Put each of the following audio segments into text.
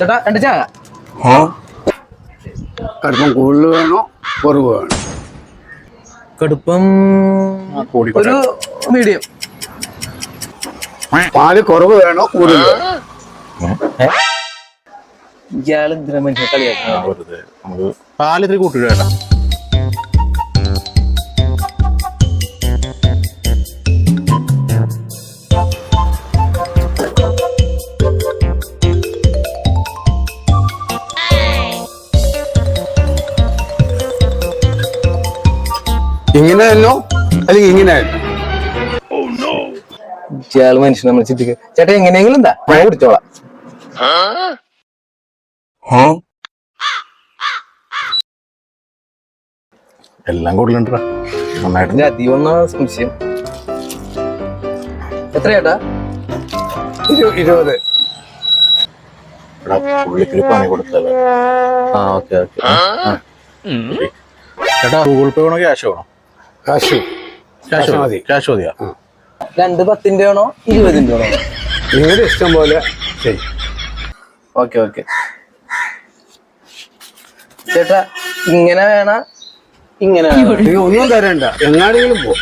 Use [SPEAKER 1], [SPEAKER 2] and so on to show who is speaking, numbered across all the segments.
[SPEAKER 1] ചേട്ടാ രണ്ട് ചായ.
[SPEAKER 2] കടുപ്പം കൂടുതൽ വേണോ? കുറവ് വേണോ?
[SPEAKER 1] കടുപ്പം ഒരു മീഡിയം.
[SPEAKER 2] പാൽ കുറവ് വേണോ? കൂടുതൽ
[SPEAKER 1] ഇയാൾ എന്തിനാ മനുഷ്യനെ കളിയാക്കുന്നത്
[SPEAKER 3] പാൽ ഇത്തിരി കൂട്ടിട്ട് വേണ്ട
[SPEAKER 2] ഇങ്ങനെ തന്നോ അല്ലെങ്കിൽ ഇങ്ങനെ
[SPEAKER 1] മനുഷ്യൻ നമ്മൾ ചിന്തിക്കുക ചേട്ടാ എങ്ങനെയെങ്കിലും എന്താ? ഞാൻ കുടിച്ചോളാം.
[SPEAKER 3] എല്ലാം കൂടുതലുണ്ടാ നന്നായിട്ട്.
[SPEAKER 1] അധികം ഒന്നാ സംശയം. എത്ര ചേട്ടാ?
[SPEAKER 2] ഇരു- ഇരുപത്.
[SPEAKER 3] എടാ, പുള്ളിക്കൊരു പണി കൊടുത്തല്ലേ
[SPEAKER 1] ആ ഓക്കെ ഓക്കെ.
[SPEAKER 3] ചേട്ടാ ഗൂഗിൾ പേ വേണോ ക്യാഷ് വേണോ?
[SPEAKER 2] കാശു.
[SPEAKER 3] കാശു
[SPEAKER 2] മതി.
[SPEAKER 3] കാശു മതിയാ
[SPEAKER 1] രണ്ട് പത്തിന്റെ ആണോ ഇരുപതിന്റെ ആണോ?
[SPEAKER 2] നിങ്ങളുടെ ഇഷ്ടം പോലെ ശരി
[SPEAKER 1] ഓക്കെ ഓക്കെ. ചേട്ടാ ഇങ്ങനെ വേണ ഇങ്ങനെ വേണോ?
[SPEAKER 2] നീ ഒന്നും തരണ്ട. എങ്ങാടെങ്കിലും പോ.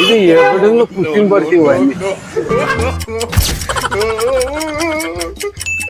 [SPEAKER 2] ഇത് എവിടുന്ന് കുറ്റിയും പറിച്ച് വന്നി